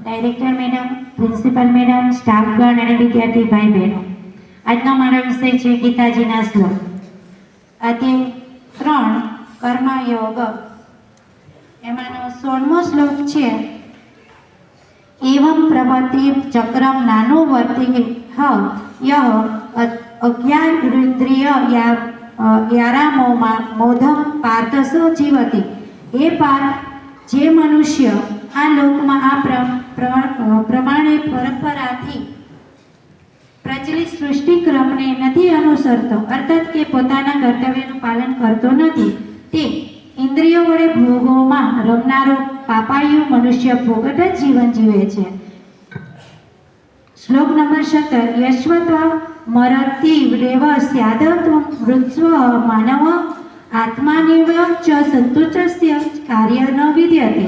Director madam principal madam સ્ટાફગણ અને વિદ્યાર્થી ભાઈ બહેનો. આજનો મારો વિષય છે ગીતાજીના શ્લોક. અધ્યાય ત્રણ, કર્મયોગ. એમાંનો સોળમો શ્લોક છે, એવમ પ્રવૃત્તિ ચક્રમ નાનો વર્તિ હ, યહ અજ્ઞાનેન્દ્રિય યારામોમાં મોધમ પાર્થસો જીવતી. એ પાર્થ જે મનુષ્ય આ લોકમાં આ પ્ર- પ્ર- પ્રમાણે પરંપરાથી પ્રચલિત સૃષ્ટિક્રમને નથી અનુસરતો, અર્થાત કે પોતાના કર્તવ્યનું પાલન કરતો નથી, તે ઇન્દ્રિયો વડે ભોગોમાં રમનારો પાપાયુ મનુષ્ય ભોગટ જ જીવન જીવે છે. શ્લોક નંબર સત્તર યશ્વત્વ મરતી રેવ સ્યાદત્વ મૃત્સ્વ માનવ આત્માનેવ ચ સંતુષ્ટસ્ય કાર્ય ન વિદ્યતે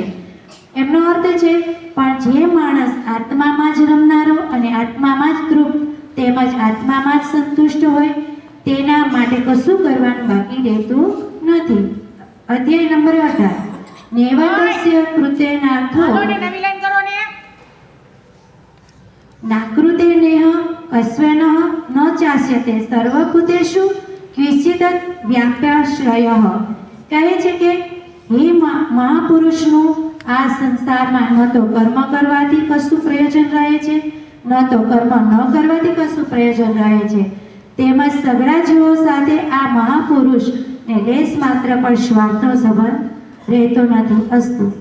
એમનો અર્થ છે પણ જે માણસ આત્મામાં જ રમનારો અને આત્મામાં જ તૃપ્ત તેમજ આત્મામાં જ સંતુષ્ટ હોય તેના માટે કશું કરવાનું બાકી રહેતું નથી. અધ્યાય નંબર અઢાર. નેવતસ્ય કૃતેનાર્થો હાલો ને નવી લાઈન કરો ને. નાકૃતે નેહ અશ્વેન ન ચાસ્યતે સર્વભૂતેશુ ક્વિચિત વ્યાપ્યાશ્રય. કહે છે કે હે મહા- મહાપુરુષનું આ સંસારમાં ન તો કર્મ કરવાથી કશું પ્રયોજન રહે છે, ન તો કર્મ ન કરવાથી કશું પ્રયોજન રહે છે. તેમજ સગડા જીવો સાથે આ મહાપુરુષ ને લેશ માત્ર પણ સ્વાર્થનો સંબંધ રહેતો નથી, અસ્તુ.